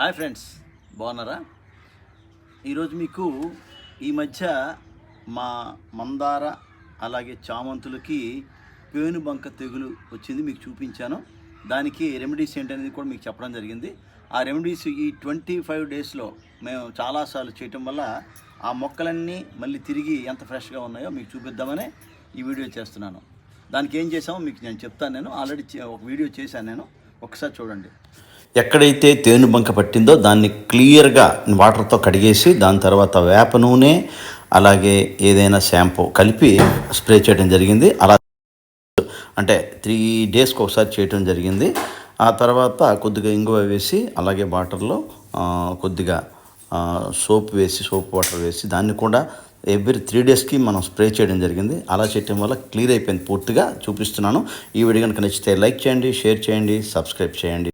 Hi friends బాగున్నారా? ఈరోజు మీకు ఈ మధ్య మా మందార అలాగే చామంతులకి పేనుబంక తెగులు వచ్చింది మీకు చూపించాను. దానికి రెమెడీస్ ఏంటనేది కూడా మీకు చెప్పడం జరిగింది. ఆ రెమెడీస్ ఈ ట్వంటీ ఫైవ్ డేస్లో మేము చాలాసార్లు చేయటం వల్ల ఆ మొక్కలన్నీ మళ్ళీ తిరిగి ఎంత ఫ్రెష్గా ఉన్నాయో మీకు చూపిద్దామనే ఈ వీడియో చేస్తున్నాను. దానికి ఏం చేసామో మీకు నేను చెప్తాను నేను. ఆల్రెడీ ఒక వీడియో చేశాను నేను. ఒకసారి చూడండి. ఎక్కడైతే తేను బంక పట్టిందో దాన్ని క్లియర్గా వాటర్తో కడిగేసి దాని తర్వాత వేప నూనె అలాగే ఏదైనా షాంపూ కలిపి స్ప్రే చేయడం జరిగింది. అలా అంటే త్రీ డేస్కి ఒకసారి చేయటం జరిగింది. ఆ తర్వాత కొద్దిగా ఇంగువ వేసి అలాగే వాటర్లో కొద్దిగా సోప్ వేసి సోప్ వాటర్ వేసి దాన్ని కూడా ఎవ్రీ త్రీ డేస్కి మనం స్ప్రే చేయడం జరిగింది. అలా చేయటం వల్ల క్లియర్ అయిపోయింది. పూర్తిగా చూపిస్తున్నాను. ఈ వీడియో కనుక నచ్చితే లైక్ చేయండి షేర్ చేయండి సబ్స్క్రైబ్ చేయండి.